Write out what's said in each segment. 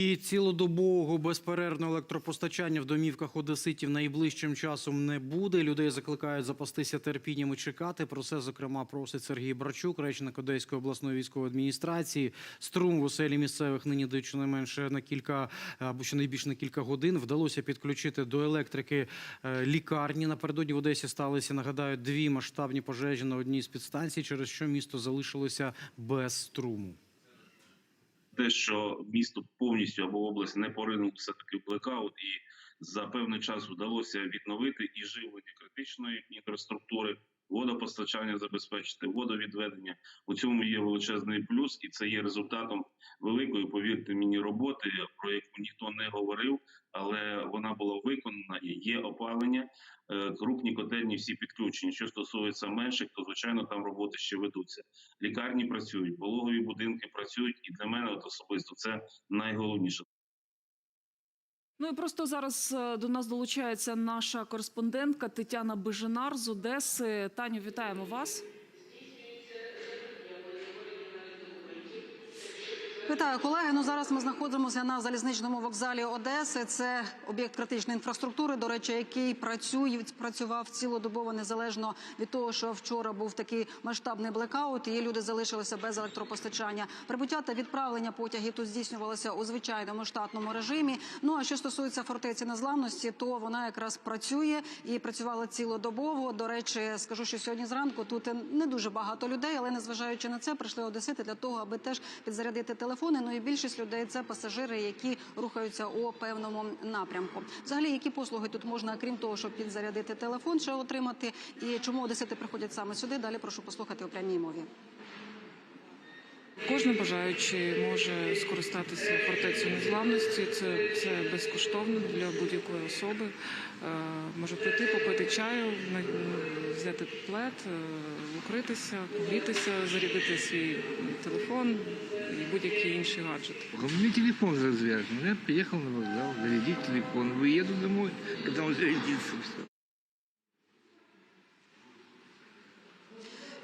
І цілодобового безперервного електропостачання в домівках одеситів найближчим часом не буде. Людей закликають запастися терпінням і чекати. Про це зокрема просить Сергій Брачук, речник Одеської обласної військової адміністрації. Струм в оселі місцевих нині дають щонайменше на кілька або щонайбільше на кілька годин. Вдалося підключити до електрики е, лікарні. Напередодні в Одесі сталися, нагадаю, дві масштабні пожежі на одній з підстанцій, через що місто залишилося без струму. Те, що місто повністю або область не поринулося таки в блекаут, і за певний час вдалося відновити і живлення критичної інфраструктури, водопостачання забезпечити, водовідведення. У цьому є величезний плюс, і це є результатом великої, повірте мені, роботи, про яку ніхто не говорив, але вона була виконана і є опалення. Е, Крупні котельні всі підключені. Що стосується менших, то звичайно там роботи ще ведуться. Лікарні працюють, пологові будинки працюють, і для мене особисто це найголовніше. Ну і просто зараз е, до нас долучається наша кореспондентка Тетяна Бижинар з Одеси. Таню, вітаємо вас. Вітаю, колеги. Ну зараз ми знаходимося на залізничному вокзалі Одеси. Це об'єкт критичної інфраструктури, до речі, який працює працював цілодобово незалежно від того, що вчора був такий масштабний блекаут. І люди залишилися без електропостачання. Прибуття та відправлення потягів тут здійснювалося у звичайному штатному режимі. Ну а що стосується фортеці незламності, то вона якраз працює і працювала цілодобово. До речі, скажу, що сьогодні зранку тут не дуже багато людей, але незважаючи на це, прийшли одесити для того, аби теж підзарядити телефони. Ну і більшість людей це пасажири, які рухаються у певному напрямку. Взагалі, які послуги тут можна, крім того, щоб підзарядити телефон, ще отримати, і чому одесити приходять саме сюди? Далі прошу послухати у прямій мові. Кожен бажаючий може скористатися фортецею незламності. Це, це безкоштовно для будь-якої особи. Е, може прийти, попити чаю, взяти плед, е, укритися, погрітися, зарядити свій телефон і будь-який інший гаджет. У меня телефон разряжен. Я приехал на вокзал, зарядить телефон. Выеду домой, когда он зарядится. Все.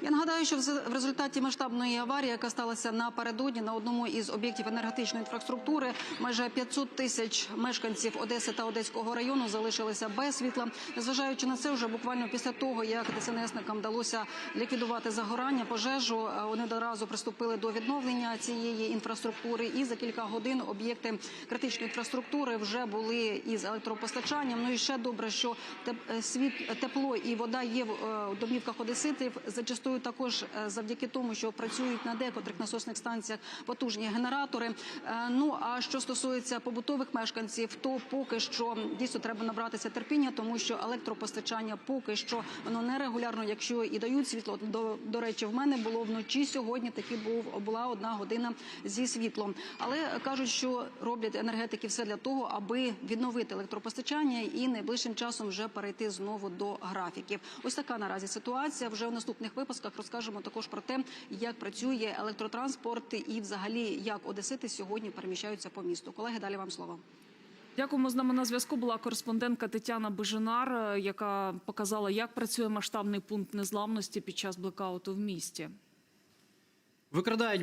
Я нагадаю, що в результаті масштабної аварії, яка сталася напередодні на одному із об'єктів енергетичної інфраструктури, майже 500 тисяч мешканців Одеси та Одеського району залишилися без світла. Незважаючи на це, вже буквально після того, як ДСНСникам вдалося ліквідувати загорання, пожежу, е, вони одразу приступили до відновлення цієї інфраструктури. І за кілька годин об'єкти критичної інфраструктури вже були із електропостачанням. Ну і ще добре, що теп- тепло і вода є в е, домівках одеситів. Зачастую також е, завдяки тому, що працюють на декотрих насосних станціях потужні генератори. Е, Ну а що стосується побутових мешканців, то поки що дійсно треба набратися терпіння, тому що електропостачання поки що воно нерегулярно, якщо і дають світло. До, до речі, в мене було вночі сьогодні. Таки був була одна година зі світлом. Але кажуть, що роблять енергетики все для того, аби відновити електропостачання і найближчим часом вже перейти знову до графіків. Ось така наразі ситуація. Вже в наступних випусках розкажемо також про те, як працює електротранспорт і, взагалі, як одесити сьогодні переміщаються по місту. Колеги, далі вам слово. Дякуємо. З нами на зв'язку була кореспондентка Тетяна Бежинар, е, яка показала, як працює масштабний пункт незламності під час блекауту в місті. Викрадають